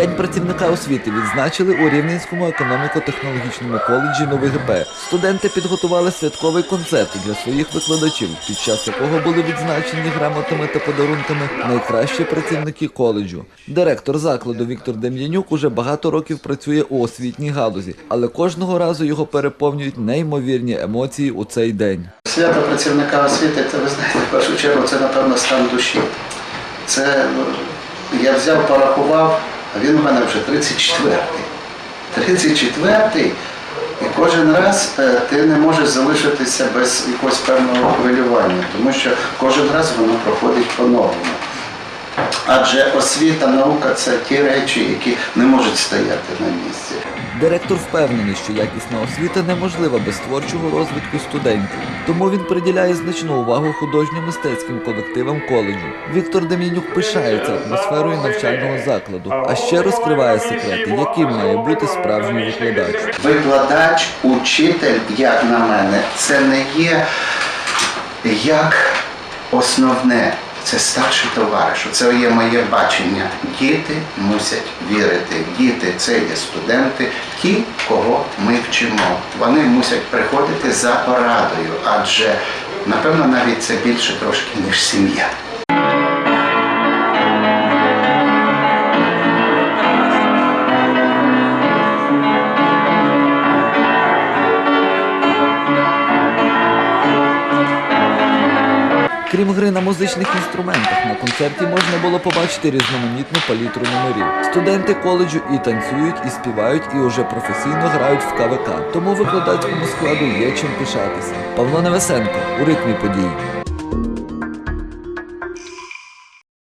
День працівника освіти відзначили у Рівненському економіко-технологічному коледжі Новий ГП. Студенти підготували святковий концерт для своїх викладачів, під час якого були відзначені грамотами та подарунками найкращі працівники коледжу. Директор закладу Віктор Дем'янюк уже багато років працює у освітній галузі, але кожного разу його переповнюють неймовірні емоції у цей день. Свято працівника освіти, це ви знаєте, в першу чергу це, напевно, стан душі. Це ну, я взяв, порахував, а він у мене вже 34-й. 34-й, і кожен раз е, ти не можеш залишитися без якогось певного хвилювання, тому що кожен раз воно проходить по-новому. Адже освіта, наука це ті речі, які не можуть стояти на місці. Директор впевнений, що якісна освіта неможлива без творчого розвитку студентів. Тому він приділяє значну увагу художньо-мистецьким колективам коледжу. Віктор Дем'янюк пишається атмосферою навчального закладу, а ще розкриває секрети, яким має бути справжній викладач. Викладач, учитель, як на мене, це не є як основне. Це старший товариш. Це є моє бачення. Діти мусять вірити. Діти це є студенти, ті, кого ми вчимо. Вони мусять приходити за порадою, адже напевно навіть це більше трошки ніж сім'я. Крім гри на музичних інструментах, на концерті можна було побачити різноманітну палітру номерів. Студенти коледжу і танцюють, і співають, і уже професійно грають в КВК. Тому викладацькому складу є чим пишатися. Павло Невесенко у ритмі подій.